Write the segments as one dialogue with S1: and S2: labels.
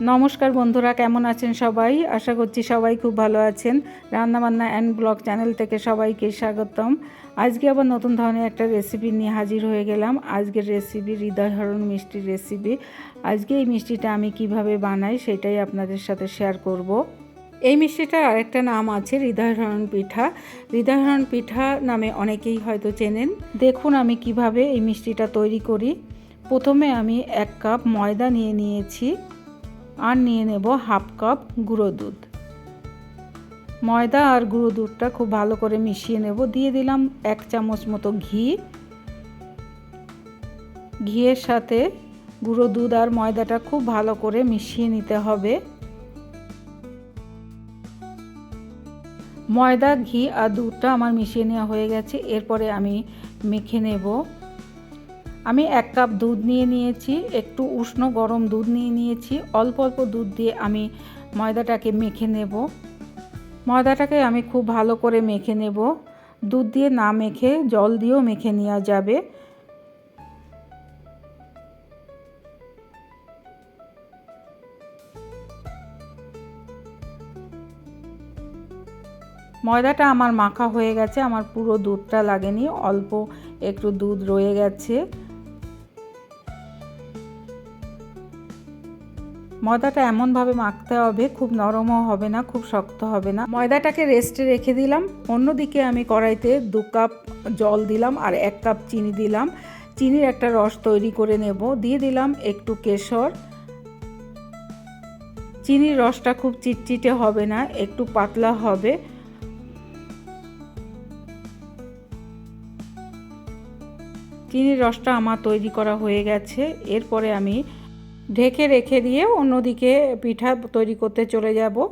S1: নমস্কার বন্ধুরা, কেমন আছেন সবাই? আশা করছি সবাই খুব ভালো আছেন। রান্নাবান্না অ্যান্ড ব্লগ চ্যানেল থেকে সবাইকে স্বাগতম। আজকে আবার নতুন ধরনের একটা রেসিপি নিয়ে হাজির হয়ে গেলাম। আজকের রেসিপি হৃদয়হরণ মিষ্টির রেসিপি আজকে এই মিষ্টিটা আমি কীভাবে বানাই সেটাই আপনাদের সাথে শেয়ার করব। এই মিষ্টিটার আরেকটা নাম আছে হৃদয়হরণ পিঠা। হৃদয়হরণ পিঠা নামে অনেকেই হয়তো চেনেন। দেখুন আমি কীভাবে এই মিষ্টিটা তৈরি করি। প্রথমে আমি এক কাপ ময়দা নিয়ে নিয়েছি। আর নিয়ে নেব হাফ কাপ গুঁড়ো দুধ। ময়দা আর গুঁড়ো দুধটা খুব ভালো করে মিশিয়ে নেব। দিয়ে দিলাম এক চামচ মতো ঘি। ঘিয়ের সাথে গুঁড়ো দুধ আর ময়দাটা খুব ভালো করে মিশিয়ে নিতে হবে। ময়দা, ঘি আর দুধটা আমার মিশিয়ে নেওয়া হয়ে গেছে। এরপরে আমি মেখে নেব। আমি এক কাপ দুধ নিয়ে নিয়েছি, একটু উষ্ণ গরম দুধ নিয়ে নিয়েছি, অল্প অল্প দুধ দিয়ে আমি ময়দাটাকে মেখে নেব। ময়দাটাকে আমি খুব ভালো করে মেখে নেব। দুধ দিয়ে না মেখে, জল দিয়েও মেখে নেওয়া যাবে। ময়দাটা আমার মাখা হয়ে গেছে, আমার পুরো দুধটা লাগেনি, অল্প একটু দুধ রয়ে গেছে। ময়দাটা এমনভাবে মাখতে হবে, খুব নরমও হবে না, খুব শক্ত হবে না। ময়দাটাকে রেস্টে রেখে দিলাম। অন্যদিকে আমি কড়াইতে দু কাপ জল দিলাম আর এক কাপ চিনি দিলাম। চিনির একটা রস তৈরি করে নেব। দিয়ে দিলাম একটু কেশর। চিনির রসটা খুব চিটচিটে হবে না, একটু পাতলা হবে। চিনির রসটা আমার তৈরি করা হয়ে গেছে। এরপরে আমি ঢেকে রেখে দিয়ে অন্যদিকে পিঠা তৈরি করতে চলে যাব।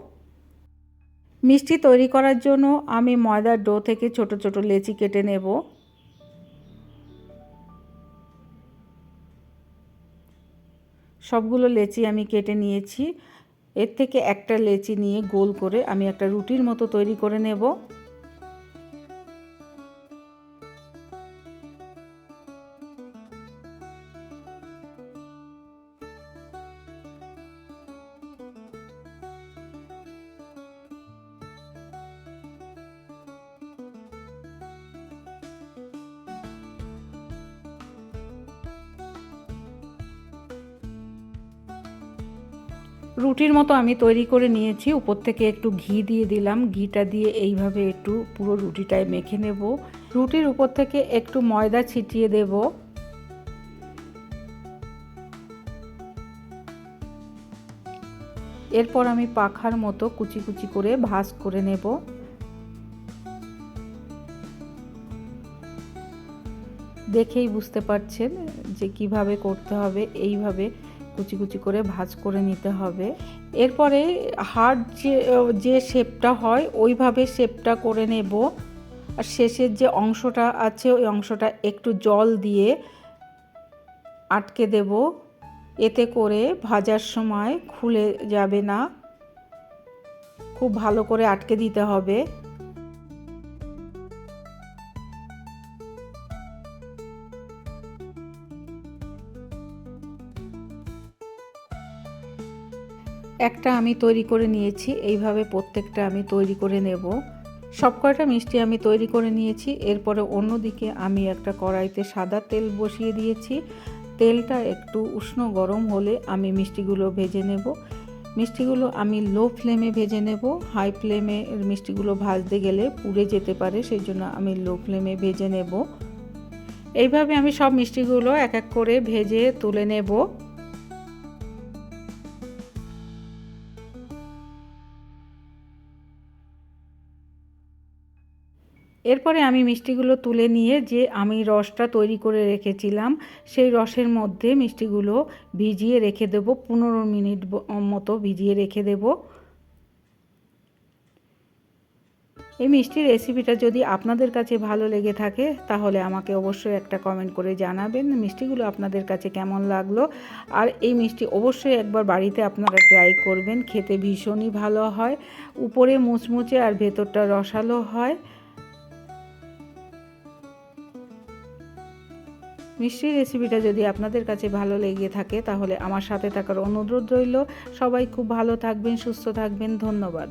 S1: মিষ্টি তৈরি করার জন্য আমি ময়দার ডো থেকে ছোট ছোট লেচি কেটে নেব। সবগুলো লেচি আমি কেটে নিয়েছি। এর থেকে একটা লেচি নিয়ে গোল করে আমি একটা রুটির মতো তৈরি করে নেব। রুটির মতো আমি তৈরি করে নিয়েছি। উপর থেকে একটু ঘি দিয়ে দিলাম। ঘিটা দিয়ে এইভাবে একটু পুরো রুটিটায় মেখে নেব। রুটির উপর থেকে একটু ময়দা ছিটিয়ে দেব। এরপর আমি পাখার মতো কুচি কুচি করে ভাজ করে নেব। দেখেই বুঝতে পারছেন যে কীভাবে করতে হবে। এইভাবে কুচি কুচি করে ভাজ করে নিতে হবে। এরপরে হার্ড যে যে শেপটা হয়, ওইভাবে শেপটা করে নেব। আর শেষের যে অংশটা আছে, ওই অংশটা একটু জল দিয়ে আটকে দেব। এতে করে ভাজার সময় খুলে যাবে না। খুব ভালো করে আটকে দিতে হবে। একটা আমি তৈরি করে নিয়েছি, এইভাবে প্রত্যেকটা আমি তৈরি করে নেব। সব কয়টা মিষ্টি আমি তৈরি করে নিয়েছি, এরপরে অন্যদিকে আমি একটা কড়াইতে সাদা তেল বসিয়ে দিয়েছি। তেলটা একটু উষ্ণ গরম হলে আমি মিষ্টিগুলো ভেজে নেব। মিষ্টিগুলো আমি লো ফ্লেমে ভেজে নেব। হাই ফ্লেমে মিষ্টিগুলো ভাজতে গেলে পুড়ে যেতে পারে সেই জন্য আমি লো ফ্লেমে ভেজে নেব। এইভাবে আমি সব মিষ্টিগুলো এক এক করে ভেজে তুলে নেব। এরপরে আমি মিষ্টিগুলো তুলে নিয়ে যে আমি রসটা তৈরি করে রেখেছিলাম, সেই রসের মধ্যে মিষ্টিগুলো ভিজিয়ে রেখে দেব, পনেরো মিনিট মতো ভিজিয়ে রেখে দেব। এই মিষ্টির রেসিপিটা যদি আপনাদের কাছে ভালো লেগে থাকে, তাহলে আমাকে অবশ্যই একটা কমেন্ট করে জানাবেন মিষ্টিগুলো আপনাদের কাছে কেমন লাগল। আর এই মিষ্টি অবশ্যই একবার বাড়িতে আপনারা ট্রাই করবেন, খেতে ভীষণই ভালো হয়, উপরে মুচমুচে আর ভেতরটা রসালো হয়। মিষ্টির রেসিপিটা যদি আপনাদের কাছে ভালো লেগে থাকে, তাহলে আমার সাথে থাকার অনুরোধ রইল। সবাই খুব ভালো থাকবেন, সুস্থ থাকবেন। ধন্যবাদ।